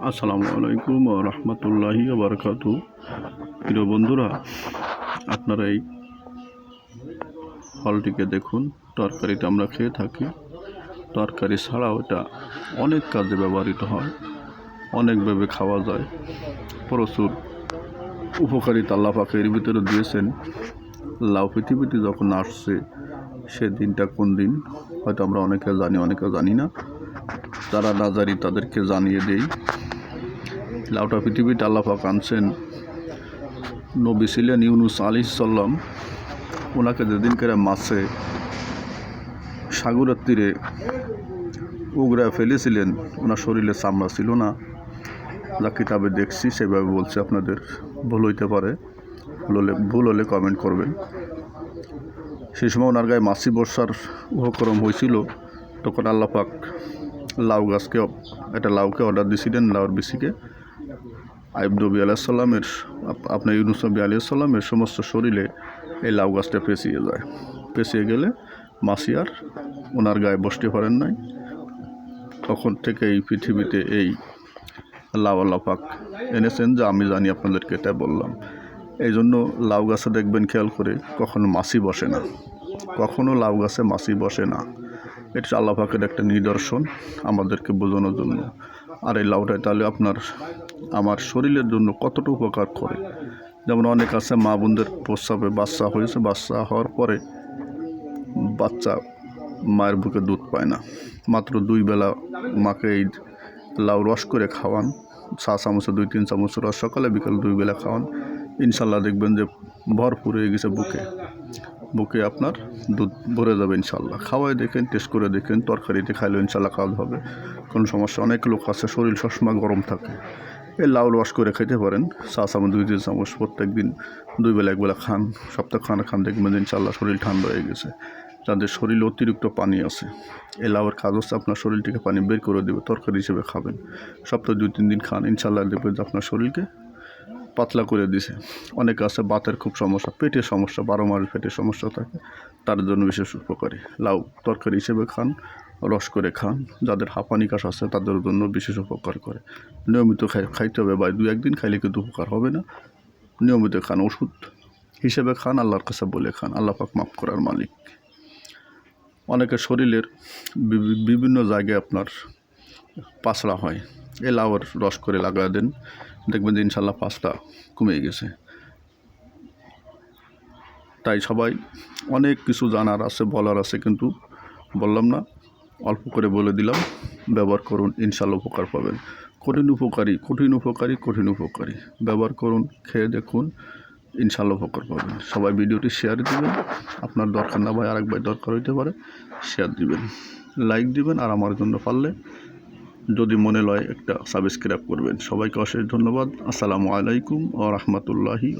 আসসালামু আলাইকুম রহমতুল্লাহি বারকাতু প্রিয় বন্ধুরা, আপনারা এই ফলটিকে দেখুন, তরকারিটা আমরা খেয়ে থাকি। তরকারি ছাড়াও এটা অনেক কাজে ব্যবহৃত হয় অনেকভাবে খাওয়া যায়। প্রচুর উপকারিতা আল্লাহ পাকে এর ভিতরে দিয়েছেন। লাউ পৃথিবীতে যখন আসছে, সে দিনটা কোন দিন? হয়তো আমরা অনেকে জানি অনেকে জানি না। যারা না জানি তাদেরকে জানিয়ে দেই। লাউটা পৃথিবীতে আল্লাপাক আনছেন নবী ছিলেন ইউনুস আলি সাল্লাম ওনাকে যেদিন করে মাছে সাগরের তীরে উগরা ফেলেছিলেন, ওনার শরীরে চামড়া ছিল না। যা কিতাবে দেখছি সেভাবে বলছি আপনাদের, ভুল হইতে পারে। ভুল হলে ভুল হলে কমেন্ট করবেন। সেই সময় ওনার গায়ে মাছি বর্ষার উপক্রম হয়েছিল, তখন আল্লাপাক লাউ গাছকে, একটা লাউকে অর্ডার দিয়েছিলেন লাউর বিসিকে আইব নবী আলাইসাল্লামের আপনার ইউনুস নবী আলাইসাল্লামের সমস্ত শরীরে এই লাউ গাছটা পেঁচিয়ে যায়। পেঁচিয়ে গেলে মাসি আর ওনার গায়ে বসতে পারেন নাই। তখন থেকে এই পৃথিবীতে এই লাউ পাক এনেছেন যা আমি জানি আপনাদেরকে এটা বললাম। এই জন্য লাউ গাছে দেখবেন, খেয়াল করে কখনো মাছি বসে না। কখনো লাউ গাছে মাছি বসে না। এটা আল্লাহ পাকের একটা নিদর্শন আমাদেরকে বোঝানোর জন্য। আর এই লাউটাই তাহলে আপনার আমার শরীরের জন্য কতটা উপকার করে। যেমন অনেক আছে মা বোনদের প্রস্রাবে বাচ্চা হয়েছে, বাচ্চা হওয়ার পরে বাচ্চা মায়ের বুকে দুধ পায় না। মাত্র দুই বেলা মাকে এই লাউ রস করে খাওয়ান, চা চামচে, দুই তিন চামচ রস, সকালে বিকাল দুই বেলা খাওয়ান। ইনশাল্লাহ দেখবেন যে ভরপুর হয়ে গেছে বুকে। বুকে আপনার দুধ ভরে যাবে ইনশাল্লাহ খাওয়াই দেখেন, টেস্ট করে দেখেন, তরকারিতে খাইলেও ইনশাল্লাহ কাজ হবে। কোনো সমস্যা, অনেক লোক আছে, শরীর সবসময় গরম থাকে। এই লাউ রস করে খেতে পারেন। চা চামচ, দুই তিন চামচ প্রত্যেক দিন দুই বেলা একবেলা খান। সপ্তাহ খানা, খান, দেখবেন ইনশাল্লাহ শরীর ঠান্ডা হয়ে গেছে। যাদের শরীরে অতিরিক্ত পানি আছে, এই লাউয়ের কাজ হচ্ছে আপনার শরীর থেকে পানি বের করে দেবে, তরকারি হিসেবে খাবেন। সপ্তাহে দুই তিন দিন খান ইনশাল্লাহ দেখবেন আপনার শরীরকে পাতলা করে দিছে। অনেকে আছে, বাতের খুব সমস্যা, পেটের সমস্যা, বারো মাস পেটের সমস্যা থাকে। তার জন্য বিশেষ উপকারী। লাউ তরকারি হিসেবে খান, রস করে খান। যাদের হাঁপানি কাশ আছে, তাদের জন্য বিশেষ উপকার করে। নিয়মিত খাই খাইতে হবে বা দু একদিন খাইলে কিন্তু উপকার হবে না। নিয়মিত খান, ওষুধ হিসেবে খান, আল্লাহর কাছে বলে খান। আল্লাহ পাক মাফ করার মালিক। অনেকের শরীরের বিভিন্ন জায়গায় আপনার পাছড়া হয়। এ লাউয়ের রস করে লাগা দেন, দেখবেন যে ইনশাল্লাহ পাঁচটা কমে গেছে। তাই সবাই অনেক কিছু জানার আছে, বলার আছে, কিন্তু বললাম না, অল্প করে বলে দিলাম, ব্যবহার করুন, ইনশাল্লাহ উপকার পাবেন। কঠিন উপকারী কঠিন উপকারী কঠিন উপকারী। ব্যবহার করুন, খেয়ে দেখুন, ইনশাল্লাহ উপকার পাবেন। সবাই ভিডিওটি শেয়ার দিবেন, আপনার দরকার না ভাই আরেক ভাই দরকার হইতে পারে শেয়ার দিবেন। লাইক দিবেন আর আমার জন্য পারলে যদি মনে লয় একটা সাবস্ক্রাইব করবেন। সবাইকে অশেষ ধন্যবাদ। আসসালামু আলাইকুম ও রহমতুল্লাহি